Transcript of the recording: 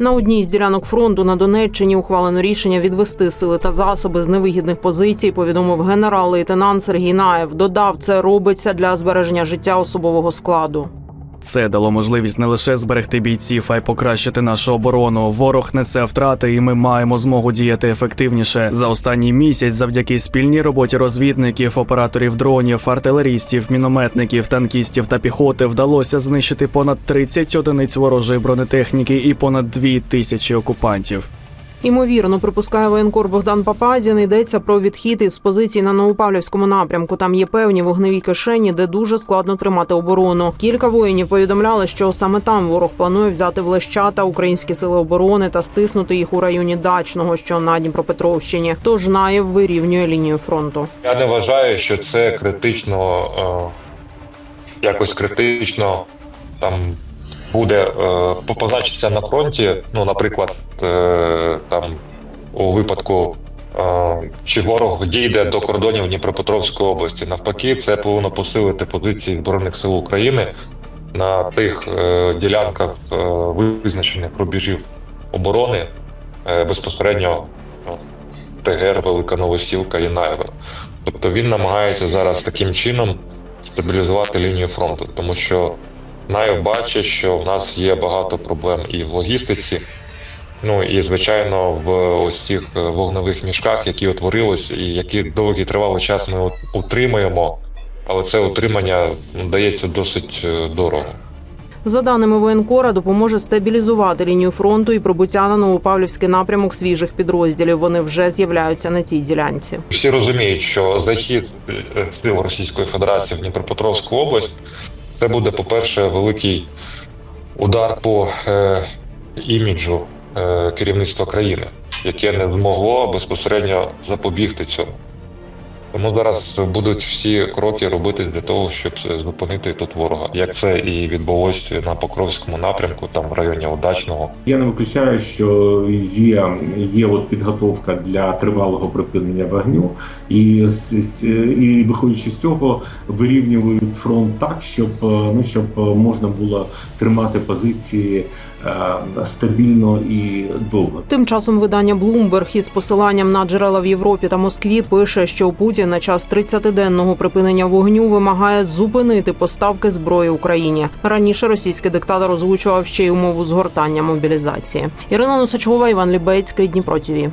На одній з ділянок фронту на Донеччині ухвалено рішення відвести сили та засоби з невигідних позицій. Повідомив генерал-лейтенант Сергій Наєв. Додав, це робиться для збереження життя особового складу. Це дало можливість не лише зберегти бійців, а й покращити нашу оборону. Ворог несе втрати, і ми маємо змогу діяти ефективніше. За останній місяць, завдяки спільній роботі розвідників, операторів дронів, артилерістів, мінометників, танкістів та піхоти вдалося знищити понад 30 одиниць ворожої бронетехніки і понад 2 тисячі окупантів. Імовірно, припускає воєнкор Богдан Пападін. Йдеться про відхід із позицій на Новопавлівському напрямку. Там є певні вогневі кишені, де дуже складно тримати оборону. Кілька воїнів повідомляли, що саме там ворог планує взяти в Лещата українські сили оборони та стиснути їх у районі дачного, що на Дніпропетровщині. Тож Наєв вирівнює лінію фронту. Я не вважаю, що це критично, е, якось критично там буде е, позначитися на фронті. Ну, наприклад, е, там у випадку. е, Чи ворог дійде до кордонів Дніпропетровської області? Навпаки, це повинно посилити позиції Збройних сил України на тих е, ділянках е, визначених рубежів оборони е, безпосередньо ТГР, Велика Новосілка і Наєва. Тобто він намагається зараз таким чином стабілізувати лінію фронту, тому що Наєв бачить, що в нас є багато проблем і в логістиці, ну і звичайно в ось цих е, вогневих мішках, які утворились, і які довгий тривалий час ми утримуємо, але це утримання дається досить е, дорого. За даними воєнкора, допоможе стабілізувати лінію фронту і прибуття на Новопавлівський напрямок свіжих підрозділів. Вони вже з'являються на тій ділянці. Всі розуміють, що захід е, сил Російської Федерації в Дніпропетровську область це буде, по-перше, великий удар по е, іміджу е, керівництва країни, яке не змогло безпосередньо запобігти цьому. Тому зараз будуть всі кроки робити для того, щоб зупинити тут ворога, як це і відбулося на Покровському напрямку, там в районі Удачного. Я не виключаю, що є, є от підготовка для тривалого припинення вогню, і, і виходячи з цього, вирівнюють фронт так, щоб е, ну щоб можна було тримати позиції е, стабільно і довго. Тим часом видання Bloomberg із посиланням на джерела в Європі та Москві пише, що Путін на час 30-денного припинення вогню вимагає зупинити поставки зброї Україні. Раніше російський диктатор озвучував ще й умову згортання мобілізації. Ірина Носачова, Іван Лібецький, Дніпро ТІВІ.